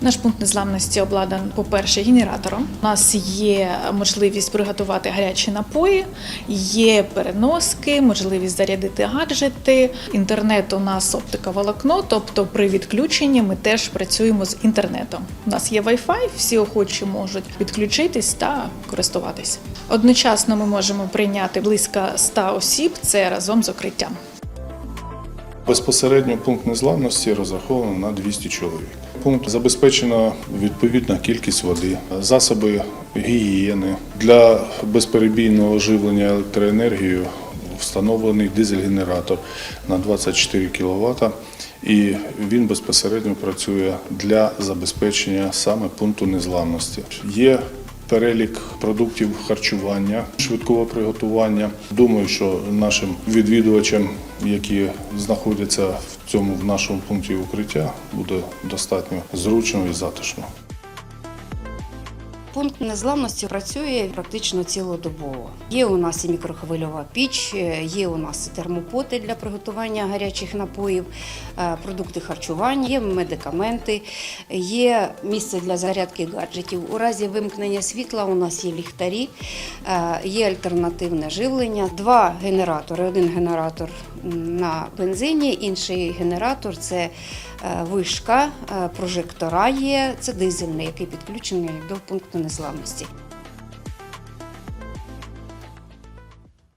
Наш пункт незламності обладнаний, по-перше, генератором. У нас є можливість приготувати гарячі напої, є переноски, можливість зарядити гаджети. Інтернет у нас оптика волокно, тобто при відключенні ми теж працюємо з інтернетом. У нас є Wi-Fi, всі охочі можуть підключитись та користуватись. Одночасно ми можемо прийняти близько 100 осіб. Це разом з укриттям. Безпосередньо пункт незламності розрахований на 200 чоловік. Пункт забезпечена відповідна кількість води, засоби гігієни для безперебійного живлення електроенергією. Встановлений дизель-генератор на 24 кВт, і він безпосередньо працює для забезпечення саме пункту незламності. Є перелік продуктів харчування, швидкого приготування. Думаю, що нашим відвідувачам, які знаходяться в цьому в нашому пункті укриття, буде достатньо зручно і затишно. Пункт незламності працює практично цілодобово. Є у нас і мікрохвильова піч, є у нас і термопоти для приготування гарячих напоїв, е, продукти харчування, є медикаменти, є місце для зарядки гаджетів. У разі вимкнення світла у нас є ліхтарі, е, є альтернативне живлення, два генератори. Один генератор на бензині, інший генератор це вишка, е, прожектора є, це дизельний, який підключений до пункту незламності.